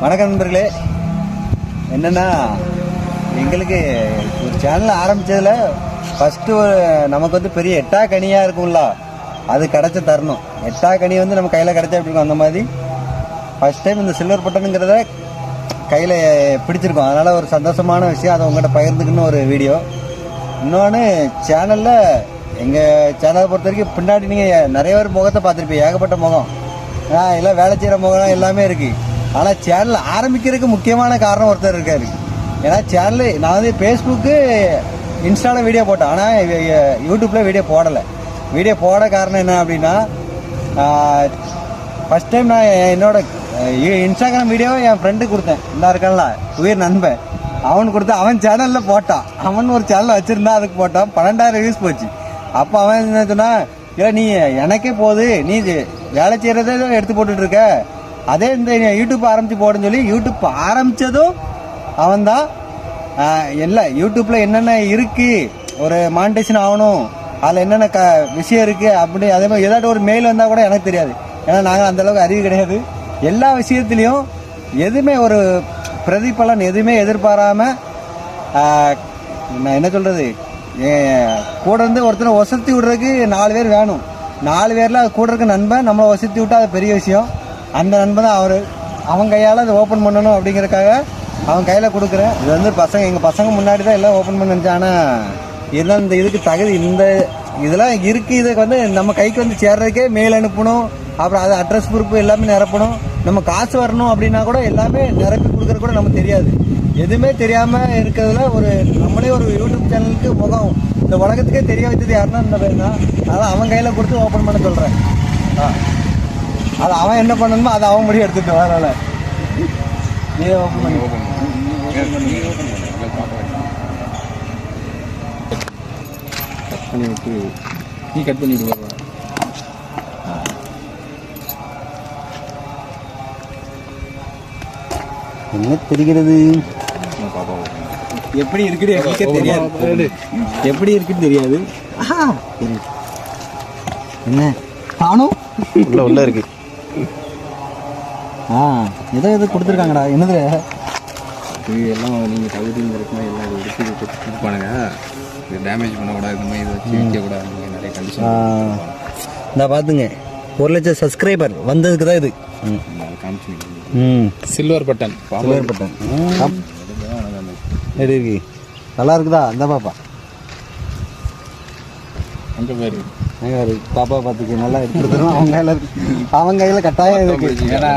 வணக்கம் நண்பர்களே. என்னன்னா எங்களுக்கு ஒரு சேனல் ஆரம்பிச்சதுல ஃபர்ஸ்ட் நமக்கு வந்து பெரிய எட்டா கனியா இருக்கும்ல அது கிடைச்ச தரணும். எட்டா கனி வந்து நம்ம கையில் கிடைச்சா எப்படி இருக்கும் அந்த மாதிரி? ஃபர்ஸ்ட் டைம் இந்த சில்வர் பட்டனுங்கிறத கையில் பிடிச்சிருக்கோம். அதனால ஒரு சந்தோஷமான விஷயம் அதை உங்கள்கிட்ட பகிர்ந்துக்குன்னு ஒரு வீடியோ இன்னொன்று சேனலில் எங்கள் சேனலை பொறுத்த வரைக்கும் பின்னாடி நீங்கள் நிறைய பேர் முகத்தை பார்த்துருப்பீங்க. ஏகப்பட்ட முகம். ஆ எல்லாம் வேலை செய்கிற முகம் எல்லாமே இருக்குது ஆனால் சேனல் ஆரம்பிக்கிறதுக்கு முக்கியமான காரணம் ஒருத்தர் இருக்கார். ஏன்னா சேனல் நான் வந்து ஃபேஸ்புக்கு இன்ஸ்டாவில் வீடியோ போட்டேன். ஆனால் யூடியூப்பில் வீடியோ போடலை. வீடியோ போட காரணம் என்ன அப்படின்னா ஃபஸ்ட் டைம் நான் என்னோட இன்ஸ்டாகிராம் வீடியோவை என் ஃப்ரெண்டுக்கு கொடுத்தேன். இந்த இருக்கான்ல உயிர் நண்பன். அவன் கொடுத்து அவன் சேனலில் போட்டான். அவன் ஒரு சேனல் வச்சுருந்தா அதுக்கு போட்டான். பன்னெண்டாயிரம் வியூஸ் போச்சு. அப்போ அவன் என்ன சொன்னால் இல்லை நீ எனக்கே போகுது நீ இது வேலை செய்கிறதே எடுத்து போட்டுட்ருக்க. அதே இந்த யூடியூப் ஆரம்பித்து போடுன்னு சொல்லி யூடியூப் ஆரம்பித்ததும் அவன்தான். இல்லை யூடியூப்பில் என்னென்ன இருக்குது ஒரு மானிட்டேஷன் ஆகணும். அதில் என்னென்ன க விஷயம் இருக்குது அப்படி அதே மாதிரி ஏதாட்டும் ஒரு மெயில் வந்தால் கூட எனக்கு தெரியாது. ஏன்னா நாங்கள் அந்தளவுக்கு அறிவு கிடையாது. எல்லா விஷயத்துலேயும் எதுவுமே ஒரு பிரதிபலன் எதுவுமே எதிர்பாராமல் நான் என்ன சொல்கிறது கூட இருந்து ஒருத்தனை ஒசத்தி விடுறதுக்கு நாலு பேர் வேணும். நாலு பேரில் அது கூட இருக்க நண்பன் நம்மளை ஒசத்தி விட்டா அது பெரிய விஷயம். அந்த நண்பன் தான் அவர். அவன் கையால் அதை ஓப்பன் பண்ணணும் அப்படிங்கிறதுக்காக அவன் கையில் கொடுக்குறேன். இது வந்து பசங்க எங்கள் பசங்க முன்னாடி தான் எல்லாம் ஓப்பன் பண்ண நினச்சேன். ஆனால் இதெல்லாம் இந்த இதுக்கு தகுதி இந்த இதெல்லாம் இருக்குது இதுக்கு வந்து நம்ம கைக்கு வந்து சேர்றதுக்கே மெயில் அனுப்பணும். அப்புறம் அது அட்ரஸ் ப்ரூஃப் எல்லாமே நிரப்பணும். நம்ம காசு வரணும் அப்படின்னா கூட எல்லாமே நிரப்பி கொடுக்குறது கூட நமக்கு தெரியாது. எதுவுமே தெரியாமல் இருக்கிறதுல ஒரு நம்மளே ஒரு யூடியூப் சேனலுக்கு முகம் இந்த உலகத்துக்கே தெரிய வைத்தது யாருன்னா இந்த பேர் தான். அதனால் அவன் கையில் கொடுத்து ஓப்பன் பண்ண சொல்கிறேன் ஆ. அது அவன் என்ன பண்ணணுமோ அதை அவன் முடிவு எடுத்துட்டு அதனால. நீ ஓப்பன் பண்ணி. கட் பண்ணி விட்டு நீ கட் பண்ணிட்டு என்ன தெரிகிறது? எப்படி இருக்குது எனக்கே தெரியாது. எப்படி இருக்குன்னு தெரியாது. என்ன? காணும் உள்ள உள்ள இருக்கு. ஆ ஏதோ ஏதோ கொடுத்துருக்காங்கடா. என்னது? இது எல்லாம் நீங்கள் தகுதியில் இருக்குன்னா எல்லாம் எடுத்து இது கொடுப்பானுங்க. இது டேமேஜ் பண்ணக்கூடாது இந்த மாதிரி இதை வச்சு விற்கக்கூடாது நிறைய கண்டிஷன் இந்த பார்த்துங்க. ஒரு லட்சம் சப்ஸ்கிரைபர் வந்ததுக்கு தான் இது. ம். காமிச்சு ம் சில்வர் பட்டன் சில்வர் பட்டன் எப்படி இருக்கு. நல்லா இருக்குதா? இந்த பாப்பா. அங்கே பேர். எங்க இருக்கு? பாப்பா பார்த்துக்கு நல்லா எடுத்துருக்கணும் அவங்க கையில் அவங்க கையில் கட்டாயம் இருக்கு. ஏன்னா.